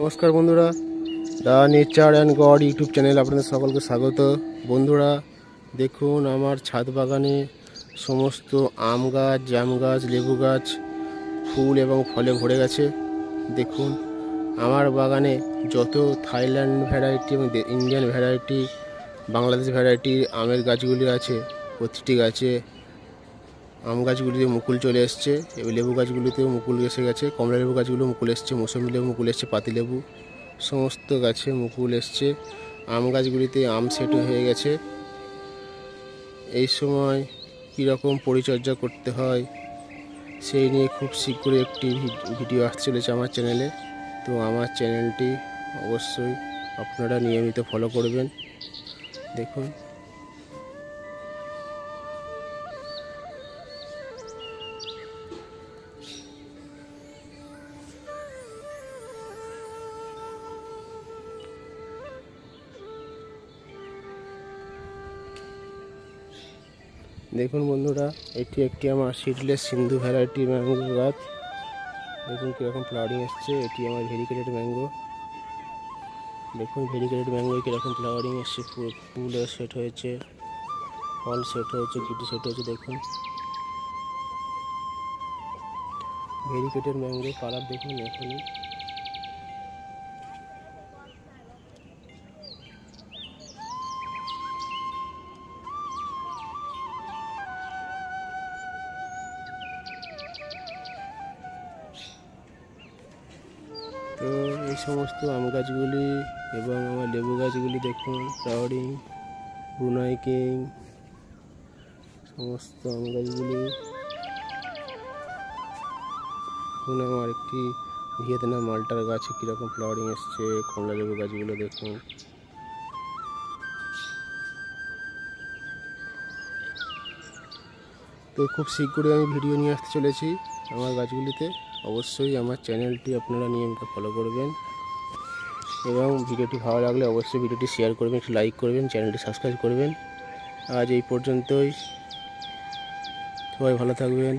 নমস্কার বন্ধুরা, the nature and God YouTube channel আপনাদের সকলকে স্বাগত। বন্ধুরা, দেখুন আমার ছাদ বাগানে সমস্ত আম গাছ, জাম গাছ, লেবু গাছ, ফুল এবং ফলে ভরে গেছে। দেখুন, আমার বাগানে যত থাইল্যান্ড ভ্যারাইটি এবং ইন্ডিয়ান ভ্যারাইটি, বাংলাদেশ ভ্যারাইটির আমের গাছগুলি আছে, প্রতিটি গাছে আম গাছগুলিতে মুকুল চলে এসছে লেবু গাছগুলিতেও মুকুল এসে গেছে, কমলা লেবু গাছগুলো মুকুল এসছে, মৌসুমি লেবু মুকুল এসছে পাতিলেবু সমস্ত গাছে মুকুল এসছে। আম গাছগুলিতে আম সেট হয়ে গেছে। এই সময় কীরকম পরিচর্যা করতে হয়, সেই নিয়ে খুব শীঘ্রই একটি ভিডিও আসতে চলেছে আমার চ্যানেলে। তো আমার চ্যানেলটি অবশ্যই আপনারা নিয়মিত ফলো করবেন। দেখুন। দেখুন বন্ধুরা, এটি একটি আমার সিডলেস সিন্ধু ভ্যারাইটি ম্যাঙ্গো গাছ। দেখুন কীরকম ফ্লাওয়ারিং এসছে, এটি আমার ভেরিকেটেড ম্যাঙ্গো দেখুন ভেরিকেটেড ম্যাঙ্গো কীরকম ফ্লাওয়ারিং এসছে ফুল সেট হয়েছে, ফল সেট হয়েছে, গুটি সেট হয়েছে, দেখুন। ভেরিকেটেড ম্যাঙ্গো কালার দেখুন এখনই। এই সমস্ত আম গাছগুলি এবং আমার লেবু গাছগুলি দেখুন, ফ্লাওয়ারিং ব্রুনাই কিং, সমস্ত আম গাছগুলি। দেখুন আমার একটি ভিয়েতনাম মালটার গাছে কীরকম ফ্লাওয়ারিং এসছে, কমলা লেবু গাছগুলো দেখুন। তো খুব শীঘ্রই আমি ভিডিও নিয়ে আসতে চলেছি। আমার গাছগুলিতে অবশ্যই আমার চ্যানেলটি আপনারা নিয়মিত ফলো করবেন। এবং ভিডিওটি ভালো লাগলে অবশ্যই ভিডিওটি শেয়ার করবেন, একটু লাইক করবেন, চ্যানেলটি সাবস্ক্রাইব করবেন। আজ এই পর্যন্তই। সবাই ভালো থাকবেন।